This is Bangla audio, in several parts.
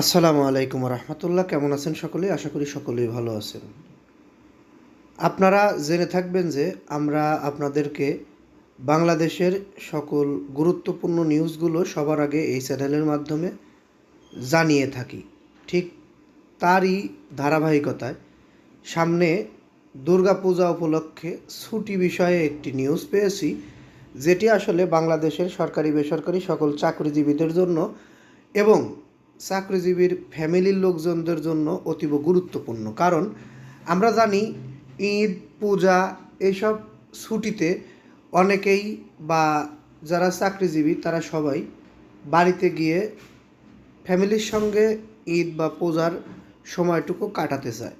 আসসালামু আলাইকুম রহমতুল্লাহ, কেমন আছেন সকলেই আশা করি সকলেই ভালো আছেন। আপনারা জেনে থাকবেন যে আমরা আপনাদেরকে বাংলাদেশের সকল গুরুত্বপূর্ণ নিউজগুলো সবার আগে এই চ্যানেলের মাধ্যমে জানিয়ে থাকি। ঠিক তারই ধারাবাহিকতায় সামনে দুর্গাপূজা উপলক্ষে ছুটি বিষয়ে একটি নিউজ পেয়েছি, যেটি আসলে বাংলাদেশের সরকারি বেসরকারি সকল চাকরিজীবীদের জন্য এবং চাকরিজীবীর ফ্যামিলির লোকজনদের জন্য অতীব গুরুত্বপূর্ণ। কারণ আমরা জানি ঈদ, পূজা এইসব ছুটিতে অনেকেই বা যারা চাকরিজীবী তারা সবাই বাড়িতে গিয়ে ফ্যামিলির সঙ্গে ঈদ বা পূজার সময়টুকু কাটাতে চায়।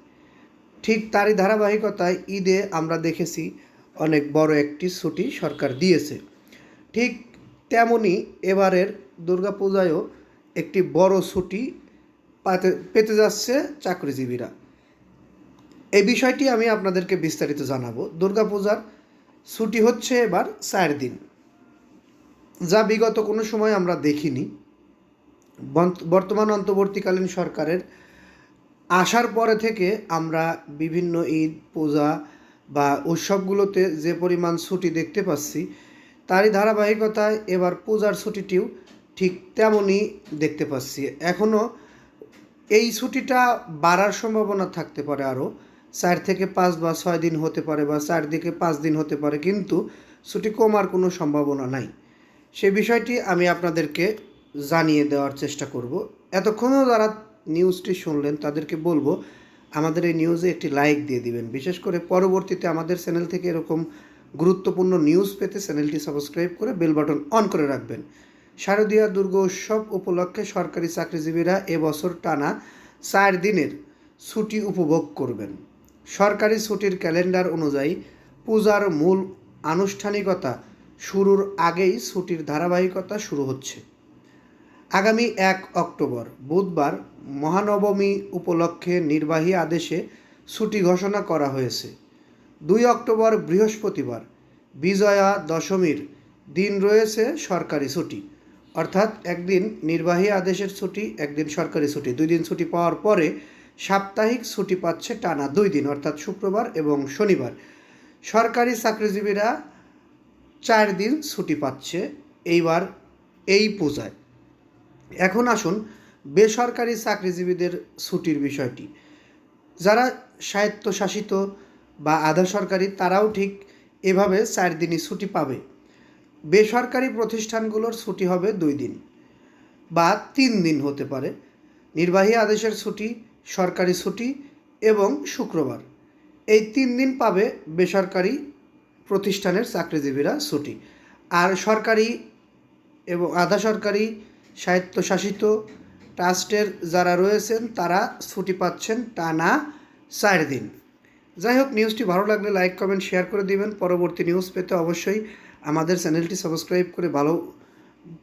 ঠিক তারই ধারাবাহিকতায় ঈদে আমরা দেখেছি অনেক বড় একটি ছুটি সরকার দিয়েছে। ঠিক তেমনই এবারের দুর্গাপূজায়ও একটি বড় ছুটি পাতে, পেতে যাচ্ছে চাকরিজীবীরা। এই বিষয়টি আমি আপনাদেরকে বিস্তারিত জানাব। দুর্গাপূজার ছুটি হচ্ছে এবার চার দিন। যা বিগত কোনো সময় আমরা দেখিনি। বর্তমান অন্তর্বর্তীকালীন সরকারের আসার পরে থেকে আমরা বিভিন্ন ঈদ, পূজা বা উৎসবগুলোতে যে পরিমাণ ছুটি দেখতে পাচ্ছি, তারই ধারাবাহিকতায় এবার পূজার ছুটিটিও ঠিক তেমনই দেখতে পাচ্ছি। এখনও এই ছুটিটা বাড়ার সম্ভাবনা থাকতে পারে আরও। চার থেকে পাঁচ বা ছয় দিন হতে পারে বা চার দিকে পাঁচ দিন হতে পারে, কিন্তু ছুটি কমার কোনো সম্ভাবনা নাই। সে বিষয়টি আমি আপনাদেরকে জানিয়ে দেওয়ার চেষ্টা করব। এতক্ষণও যারা নিউজটি শুনলেন, তাদেরকে বলব, আমাদের এই নিউজে একটি লাইক দিয়ে দিবেন। বিশেষ করে পরবর্তীতে আমাদের চ্যানেল থেকে এরকম গুরুত্বপূর্ণ নিউজ পেতে চ্যানেলটি সাবস্ক্রাইব করে বেল বাটন অন করে রাখবেন। শারদীয়া দুর্গ উৎসব উপলক্ষে সরকারি চাকরিজীবীরা এবছর টানা চার দিনের ছুটি উপভোগ করবেন। সরকারি ছুটির ক্যালেন্ডার অনুযায়ী পূজার মূল আনুষ্ঠানিকতা শুরুর আগেই ছুটির ধারাবাহিকতা শুরু হচ্ছে। আগামী এক অক্টোবর, বুধবার মহানবমী উপলক্ষে নির্বাহী আদেশে ছুটি ঘোষণা করা হয়েছে। দুই অক্টোবর বৃহস্পতিবার, বিজয়া দশমীর দিন রয়েছে সরকারি ছুটি। অর্থাৎ একদিন নির্বাহী আদেশের ছুটি, একদিন সরকারি ছুটি। দুই দিন ছুটি পাওয়ার পরে সাপ্তাহিক ছুটি পাচ্ছে টানা দুই দিন, অর্থাৎ শুক্রবার এবং শনিবার। সরকারি চাকরিজীবীরা চার দিন ছুটি পাচ্ছে এইবার এই পূজায়। এখন আসুন বেসরকারি চাকরিজীবীদের ছুটির বিষয়টি। যারা স্বায়ত্তশাসিত বা আধা সরকারি, তারাও ঠিক এভাবে চার দিনই ছুটি পাবে। বেসরকারি প্রতিষ্ঠানগুলোর ছুটি হবে দুই দিন বা তিন দিন হতে পারে। নির্বাহী আদেশের ছুটি, সরকারি ছুটি এবং শুক্রবার। এই তিন দিন পাবে বেসরকারি প্রতিষ্ঠানের চাকরিজীবীরা ছুটি। আর সরকারি এবং আধা সরকারি স্বায়ত্তশাসিত ট্রাস্টের যারা রয়েছেন, তারা ছুটি পাচ্ছেন টানা চার দিন। যাই হোক, নিউজটি ভালো লাগলে লাইক, কমেন্ট, শেয়ার করে দিবেন। পরবর্তী নিউজ পেতে অবশ্যই আমাদের চ্যানেলটি সাবস্ক্রাইব করে ভালো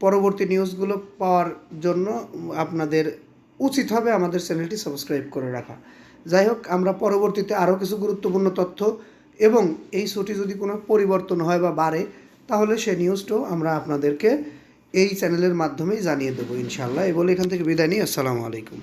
পরবর্তী নিউজগুলো পাওয়ার জন্য আপনাদের উচিত হবে আমাদের চ্যানেলটি সাবস্ক্রাইব করে রাখা। যাই হোক, আমরা পরবর্তীতে আরও কিছু গুরুত্বপূর্ণ তথ্য এবং এই ছুটি যদি কোনো পরিবর্তন হয় বা বাড়ে, তাহলে সে নিউজটাও আমরা আপনাদেরকে এই চ্যানেলের মাধ্যমেই জানিয়ে দেবো ইনশাল্লাহ এই বলে এখান থেকে বিদায় নিই। আসসালামু আলাইকুম।